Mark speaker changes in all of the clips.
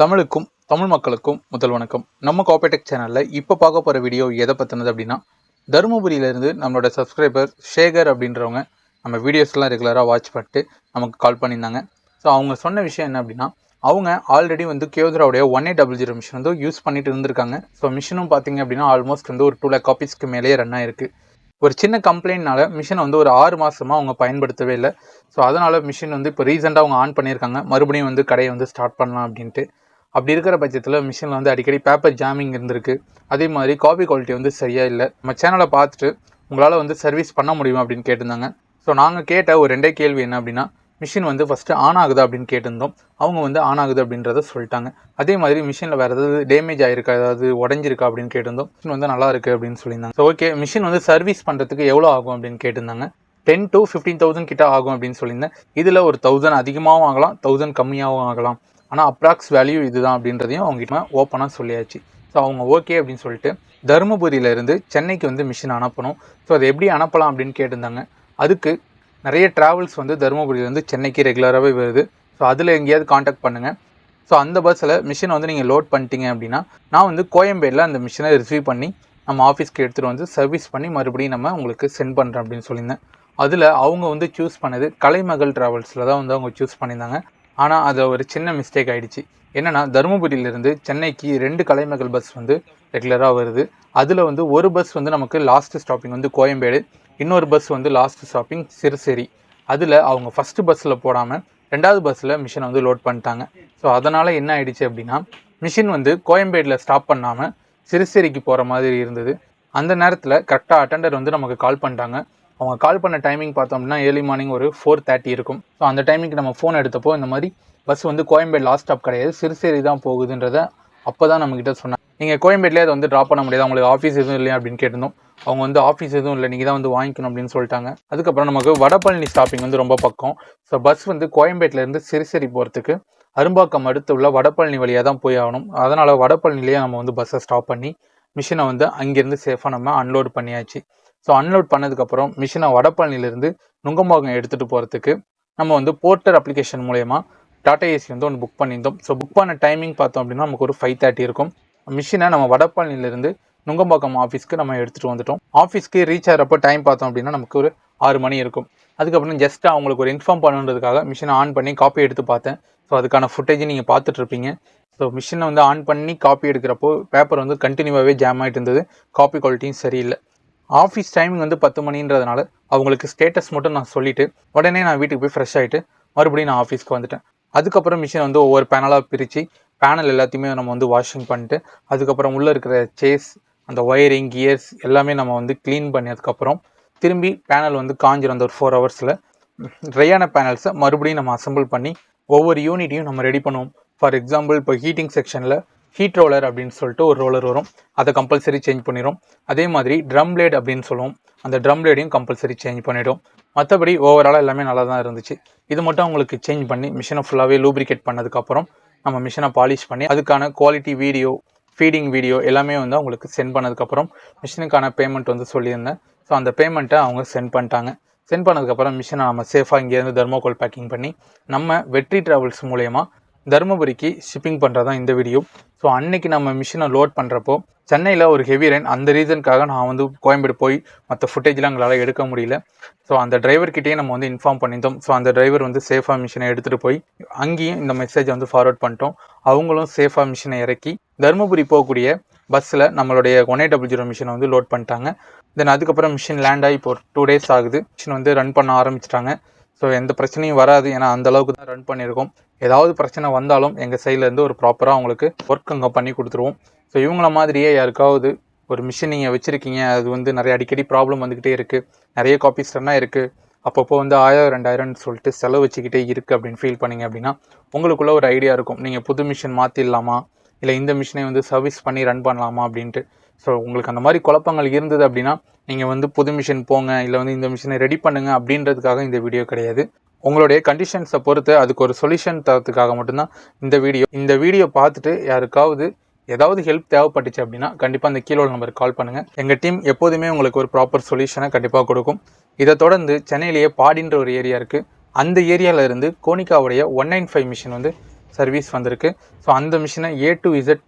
Speaker 1: தமிழுக்கும் தமிழ் மக்களுக்கும் முதல் வணக்கம். நம்ம காப்பேடெக் சேனலில் இப்போ பார்க்க போகிற வீடியோ எதை பற்றினது அப்படின்னா தருமபுரியிலேருந்து நம்மளோட சப்ஸ்கிரைபர் ஷேகர் அப்படின்றவங்க நம்ம வீடியோஸ்லாம் ரெகுலராக வாட்ச் பண்ணிட்டு நமக்கு கால் பண்ணியிருந்தாங்க. ஸோ அவங்க சொன்ன விஷயம் என்ன அப்படின்னா அவங்க ஆல்ரெடி வந்து கேவதராவுடைய one eight double zero machine வந்து யூஸ் பண்ணிட்டு இருந்திருக்காங்க. ஸோ மிஷினும் பார்த்தீங்க அப்படின்னா ஆல்மோஸ்ட் வந்து ஒரு டூ லேக் காப்பீஸ்க்கு மேலேயே ரன் ஆயிருக்கு. ஒரு சின்ன கம்ப்ளைண்ட்னால மிஷினை வந்து ஒரு ஆறு மாதமாக அவங்க பயன்படுத்தவே இல்லை. ஸோ அதனால் மிஷின் வந்து இப்போ ரீசெண்டாக அவங்க ஆன் பண்ணியிருக்காங்க. மறுபடியும் வந்து கடையை வந்து ஸ்டார்ட் பண்ணலாம் அப்படின்ட்டு. அப்படி இருக்கிற பட்சத்தில் மிஷினில் வந்து அடிக்கடி பேப்பர் ஜாமிங் இருந்திருக்கு. அதே மாதிரி காப்பி குவாலிட்டி வந்து சரியாக இல்லை. நம்ம சேனலை பார்த்துட்டு உங்களால் வந்து சர்வீஸ் பண்ண முடியுமா அப்படின்னு கேட்டிருந்தாங்க. ஸோ நாங்கள் கேட்ட ஒரு ரெண்டே கேள்வி என்ன அப்படின்னா மிஷின் வந்து ஃபஸ்ட்டு ஆன் ஆகுதா அப்படின்னு கேட்டிருந்தோம். அவங்க வந்து ஆன் ஆகுது அப்படின்றத சொல்லிட்டாங்க. அதே மாதிரி மிஷினில் வேறு ஏதாவது டேமேஜ் ஆகிருக்கா ஏதாவது உடஞ்சிருக்கா அப்படின்னு கேட்டிருந்தோம். மிஷின் வந்து நல்லா இருக்குது அப்படின்னு சொல்லியிருந்தாங்க. ஸோ ஓகே மிஷின் வந்து சர்வீஸ் பண்ணுறதுக்கு எவ்வளோ ஆகும் அப்படின்னு கேட்டிருந்தாங்க. டென் டு ஃபிஃப்டீன் தௌசண்ட் கிட்ட ஆகும் அப்படின்னு சொல்லியிருந்தேன். இதில் ஒரு தௌசண்ட் அதிகமாகவும் ஆகலாம் தௌசண்ட் கம்மியாகவும் ஆகலாம். ஆனால் அப்ராக்ஸ் வேல்யூ இதுதான் அப்படின்றதையும் அவங்ககிட்ட ஓப்பனாக சொல்லியாச்சு. ஸோ அவங்க ஓகே அப்படின்னு சொல்லிட்டு தருமபுரியிலேருந்து சென்னைக்கு வந்து மிஷின் அனுப்பணும். ஸோ அதை எப்படி அனுப்பலாம் அப்படின்னு கேட்டிருந்தாங்க. அதுக்கு நிறைய ட்ராவல்ஸ் வந்து தருமபுரியிலேருந்து சென்னைக்கு ரெகுலராகவே வருது. ஸோ அதில் எங்கேயாவது காண்டாக்ட் பண்ணுங்கள் ஸோ அந்த பஸ்ஸில் மிஷினை வந்து நீங்கள் லோட் பண்ணிட்டீங்க அப்படின்னா நான் வந்து கோயம்பேடில் அந்த மிஷினை ரிசீவ் பண்ணி நம்ம ஆஃபீஸ்க்கு எடுத்துகிட்டு வந்து சர்வீஸ் பண்ணி மறுபடியும் நம்ம உங்களுக்கு சென்ட் பண்ணுறேன் அப்படின்னு சொல்லியிருந்தேன். அதில் அவங்க வந்து சூஸ் பண்ணது கலைமகள் ட்ராவல்ஸில் தான் வந்து அவங்க சூஸ் பண்ணியிருந்தாங்க. ஆனால் அது ஒரு சின்ன மிஸ்டேக் ஆகிடுச்சு என்னென்னா தருமபுரியிலேருந்து சென்னைக்கு ரெண்டு கலைமகள் பஸ் வந்து ரெகுலராக வருது. அதில் வந்து ஒரு பஸ் வந்து நமக்கு லாஸ்ட் ஸ்டாப்பிங் வந்து கோயம்பேடு இன்னொரு பஸ் வந்து லாஸ்ட் ஸ்டாப்பிங் சிறுசேரி. அதில் அவங்க ஃபஸ்ட்டு பஸ்ஸில் போடாமல் ரெண்டாவது பஸ்ஸில் மிஷினை வந்து லோட் பண்ணிட்டாங்க. ஸோ அதனால் என்ன ஆயிடுச்சு அப்படின்னா மிஷின் வந்து கோயம்பேடில் ஸ்டாப் பண்ணாமல் சிறுசேரிக்கு போகிற மாதிரி இருந்தது. அந்த நேரத்தில் கரெக்டாக அட்டெண்டர் வந்து நமக்கு கால் பண்ணிட்டாங்க. அவங்க கால் பண்ண டைமிங் பார்த்தோம்னா ஏர்லி மார்னிங் ஒரு ஃபோர் தேர்ட்டி இருக்கும். ஸோ அந்த டைமிங்க்கு நம்ம ஃபோன் எடுத்தப்போ இந்த மாதிரி பஸ் வந்து கோயம்பேடு லாஸ்ட் ஸ்டாப் கிடையாது. சிறுசேரி தான் போகுதுன்றத அப்போ தான் நம்மக்கிட்ட சொன்னாங்க. நீங்கள் கோயம்பேட்லேயே அதை வந்து ட்ராப் பண்ண முடியாது. அவங்களுக்கு ஆஃபீஸ் எதுவும் இல்லையா அப்படின்னு கேட்டிருந்தோம். அவங்க வந்து ஆஃபீஸ் எதுவும் இல்லை. நீங்கள் தான் வந்து வாங்கிக்கணும் அப்படின்னு சொல்லிட்டாங்க. அதுக்கப்புறம் நமக்கு வடபழனி ஸ்டாப்பிங் வந்து ரொம்ப பக்கம். ஸோ பஸ் வந்து கோயம்பேட்டிலேருந்து சிறுசேரி போகிறதுக்கு அரும்பாக்கம் அடுத்து உள்ள வடபழனி வழியாக தான் போய் ஆகணும். அதனால் வடபழனிலேயே நம்ம வந்து பஸ்ஸை ஸ்டாப் பண்ணி மிஷினை வந்து அங்கேருந்து சேஃபாக நம்ம அன்லோட் பண்ணியாச்சு. ஸோ அன்லோட் பண்ணதுக்கப்புறம் மிஷினை வடபழனிலேருந்து நுங்கம்பாக்கம் எடுத்துகிட்டு போகிறதுக்கு நம்ம வந்து போர்ட்டர் அப்ளிகேஷன் மூலயமா டாடா ஏசி வந்து ஒன்று புக் பண்ணியிருந்தோம். ஸோ புக் பண்ண டைமிங் பார்த்தோம் அப்படின்னா நமக்கு ஒரு ஃபைவ் தேர்ட்டி இருக்கும். மிஷினை நம்ம வடபழனிலேருந்து நுங்கம்பாக்கம் ஆஃபீஸ்க்கு நம்ம எடுத்துகிட்டு வந்துட்டோம். ஆஃபீஸ்க்கு ரீச் ஆகிறப்போ டைம் பார்த்தோம் அப்படின்னா நமக்கு ஒரு ஆறு மணி இருக்கும். அதுக்கப்புறம் ஜஸ்ட் அவங்களுக்கு ஒரு இன்ஃபார்ம் பண்ணுன்றதுக்காக மிஷினை ஆன் பண்ணி காப்பி எடுத்து பார்த்தேன். ஸோ அதுக்கான ஃபுட்டேஜ் நீங்கள் பார்த்துட்ருப்பீங்க ஸோ மிஷினை வந்து ஆன் பண்ணி காப்பி எடுக்கிறப்போ பேப்பர் வந்து கண்டினியூவாகவே ஜாம் ஆகிட்டு இருந்தது. காப்பி குவாலிட்டியும் சரியில்லை. ஆஃபீஸ் டைமிங் வந்து பத்து மணின்றதுனால அவங்களுக்கு ஸ்டேட்டஸ் மட்டும் நான் சொல்லிவிட்டு உடனே நான் வீட்டுக்கு போய் ஃப்ரெஷ் ஆகிட்டு மறுபடியும் நான் ஆஃபீஸ்க்கு வந்துட்டேன். அதுக்கப்புறம் மிஷின் வந்து ஒவ்வொரு பேனலாக பிரித்து பேனல் எல்லாத்தையுமே நம்ம வந்து வாஷிங் பண்ணிட்டு அதுக்கப்புறம் உள்ளே இருக்கிற சேஸ் அந்த ஒயரிங் கியர்ஸ் எல்லாமே நம்ம வந்து க்ளீன் பண்ணதுக்கப்புறம் திரும்பி பேனல் வந்து காஞ்சிரும் அந்த ஒரு ஃபோர் ஹவர்ஸில் ட்ரையான பேனல்ஸை மறுபடியும் நம்ம அசம்பிள் பண்ணி ஒவ்வொரு யூனிட்டையும் நம்ம ரெடி பண்ணுவோம். ஃபார் எக்ஸாம்பிள் இப்போ ஹீட்டிங் செக்ஷனில் ஹீட் ரோலர் அப்படின்னு சொல்லிட்டு ஒரு ரோலர் வரும். அதை கம்பல்சரி சேஞ்ச் பண்ணிடும் அதே மாதிரி ட்ரம் பிளேட் அப்படின்னு சொல்லுவோம். அந்த ட்ரம் பிளேடையும் கம்பல்சரி சேஞ்ச் பண்ணிவிடும் மற்றபடி ஓவராலாக எல்லாமே நல்லா தான் இருந்துச்சு. இது மட்டும் உங்களுக்கு சேஞ்ச் பண்ணி மிஷினை ஃபுல்லாகவே லூப்ரிகேட் பண்ணதுக்கப்புறம் நம்ம மிஷினை பாலிஷ் பண்ணி அதுக்கான குவாலிட்டி வீடியோ ஃபீடிங் வீடியோ எல்லாமே வந்து அவங்களுக்கு சென்ட் பண்ணதுக்கப்புறம் மிஷினுக்கான பேமெண்ட் வந்து சொல்லியிருந்தேன். ஸோ அந்த பேமெண்ட்டை அவங்க சென்ட் பண்ணிட்டாங்க. சென்ட் பண்ணதுக்கப்புறம் மிஷினை நம்ம சேஃபாக இங்கேருந்து தர்மோகோல் பேக்கிங் பண்ணி நம்ம வெற்றி ட்ராவல்ஸ் மூலயமா தருமபுரிக்கு ஷிப்பிங் பண்ணுறதான் இந்த வீடியோ ஸோ அன்னைக்கு நம்ம மிஷினை லோட் பண்ணுறப்போ சென்னையில் ஒரு ஹெவி ரெயின் அந்த ரீசனுக்காக நான் வந்து கோயம்பேடு போய் மற்ற ஃபுட்டேஜ்லாம் எங்களால் எடுக்க முடியல. ஸோ அந்த டிரைவர்கிட்டயே நம்ம வந்து இன்ஃபார்ம் பண்ணியிருந்தோம். ஸோ அந்த டிரைவர் வந்து சேஃபாக மிஷினை எடுத்துகிட்டு போய் அங்கேயும் இந்த மெசேஜை வந்து ஃபார்வர்ட் பண்ணிட்டோம். அவங்களும் சேஃபாக மிஷினை இறக்கி தருமபுரி போகக்கூடிய பஸ்ஸில் நம்மளுடைய ஒன் எயிட் டபுள் ஜீரோ மிஷினை வந்து லோட் பண்ணிட்டாங்க. தென் அதுக்கப்புறம் மிஷின் லேண்ட் ஆகி இப்போ டூ டேஸ் ஆகுது. மிஷின் வந்து ரன் பண்ண ஆரம்பிச்சிட்டாங்க. ஸோ எந்த பிரச்சனையும் வராது. ஏன்னா அந்த அளவுக்கு தான் ரன் பண்ணியிருக்கோம். ஏதாவது பிரச்சனை வந்தாலும் எங்கள் சைட்லேருந்து ஒரு ப்ராப்பராக அவங்களுக்கு ஒர்க் அங்கே பண்ணி கொடுத்துருவோம். ஸோ இவங்கள மாதிரியே யாருக்காவது ஒரு மிஷின் நீங்கள் வச்சுருக்கீங்க அது வந்து நிறைய அடிக்கடி ப்ராப்ளம் வந்துக்கிட்டே இருக்குது நிறைய காப்பீஸ் ரன்னாக இருக்குது அப்பப்போ வந்து ஆயிரம் ரெண்டாயிரம்னு சொல்லிட்டு செலவு வச்சுக்கிட்டே இருக்குது அப்படின்னு ஃபீல் பண்ணீங்க அப்படின்னா உங்களுக்குள்ள ஒரு ஐடியா இருக்கும். நீங்கள் புது மிஷின் மாற்றிடலாமா இல்லை இந்த மிஷினை வந்து சர்வீஸ் பண்ணி ரன் பண்ணலாமா அப்படின்ட்டு. ஸோ உங்களுக்கு அந்த மாதிரி குழப்பங்கள் இருந்தது அப்படின்னா நீங்கள் வந்து புது மிஷின் போங்க இல்லை வந்து இந்த மிஷினை ரெடி பண்ணுங்கள் அப்படின்றதுக்காக இந்த வீடியோ கிடையாது. உங்களுடைய கண்டிஷன்ஸை பொறுத்து அதுக்கு ஒரு சொல்யூஷன் தரத்துக்காக மட்டும்தான் இந்த வீடியோ இந்த வீடியோ பார்த்துட்டு யாருக்காவது ஏதாவது ஹெல்ப் தேவைப்பட்டுச்சு அப்படின்னா கண்டிப்பாக அந்த கீழே நம்பருக்கு கால் பண்ணுங்கள் எங்கள் டீம் எப்போதுமே உங்களுக்கு ஒரு ப்ராப்பர் சொல்யூஷனை கண்டிப்பாக கொடுக்கும். இதை தொடர்ந்து சென்னையிலேயே பாடின்ற ஒரு ஏரியா இருக்குது அந்த ஏரியாவில் இருந்து கோனிகாவுடைய ஒன் நைன் ஃபைவ் மிஷின் வந்து சர்வீஸ் வந்திருக்கு. ஸோ அந்த மிஷினை ஏ டு இசட்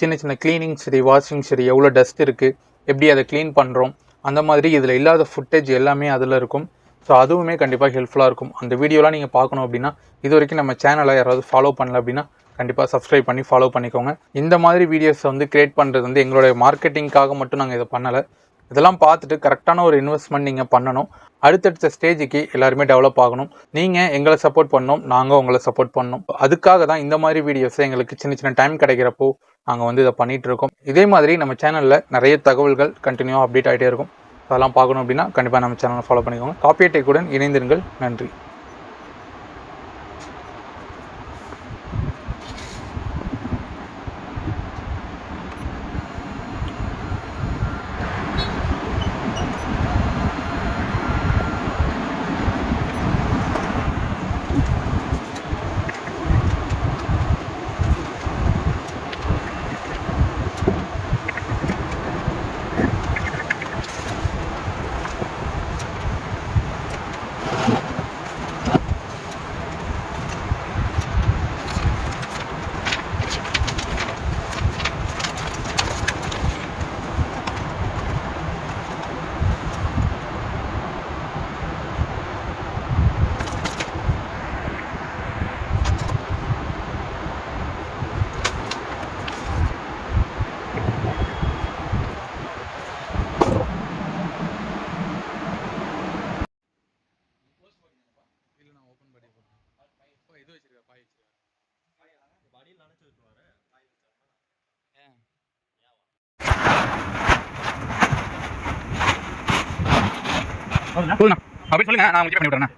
Speaker 1: சின்ன சின்ன க்ளீனிங் சரி வாஷிங் சரி எவ்வளோ டஸ்ட் இருக்குது எப்படி அதை க்ளீன் பண்ணுறோம் அந்த மாதிரி இதில் இல்லாத ஃபுட்டேஜ் எல்லாமே அதில் இருக்கும். ஸோ அதுவுமே கண்டிப்பாக ஹெல்ப்ஃபுல்லாக இருக்கும். அந்த வீடியோலாம் நீங்கள் பார்க்கணும் அப்படின்னா இது வரைக்கும் நம்ம சேனலை யாராவது ஃபாலோ பண்ணல அப்படின்னா கண்டிப்பாக சப்ஸ்கிரைப் பண்ணி ஃபாலோ பண்ணிக்கோங்க. இந்த மாதிரி வீடியோஸை வந்து கிரியேட் பண்ணுறது வந்து எங்களுடைய மார்க்கெட்டிங்காக மட்டும் நாங்கள் இதை பண்ணலை. இதெல்லாம் பார்த்துட்டு கரெக்டான ஒரு இன்வெஸ்ட்மெண்ட் நீங்கள் பண்ணணும். அடுத்தடுத்த ஸ்டேஜுக்கு எல்லாருமே டெவலப் ஆகணும். நீங்கள் எங்களை சப்போர்ட் பண்ணணும் நாங்கள் உங்களை சப்போர்ட் பண்ணணும். அதுக்காக தான் இந்த மாதிரி வீடியோஸை எங்களுக்கு சின்ன சின்ன டைம் கிடைக்கிறப்போ நாங்கள் வந்து இதை பண்ணிகிட்ருக்கோம் இருக்கோம். இதே மாதிரி நம்ம சேனலில் நிறைய தகவல்கள் கண்டினியூவாக அப்டேட் ஆகிட்டே இருக்கும். அதெல்லாம் பார்க்கணும் அப்படின்னா கண்டிப்பாக நம்ம சேனலை ஃபாலோ பண்ணிக்கோங்க. காப்பியை டெக்குடன் இணைந்திருங்கள். நன்றி.
Speaker 2: போதுண்ணா அப்படி சொல்லுங்க நான் உங்களுக்கு பண்ணி விட்றேண்ணா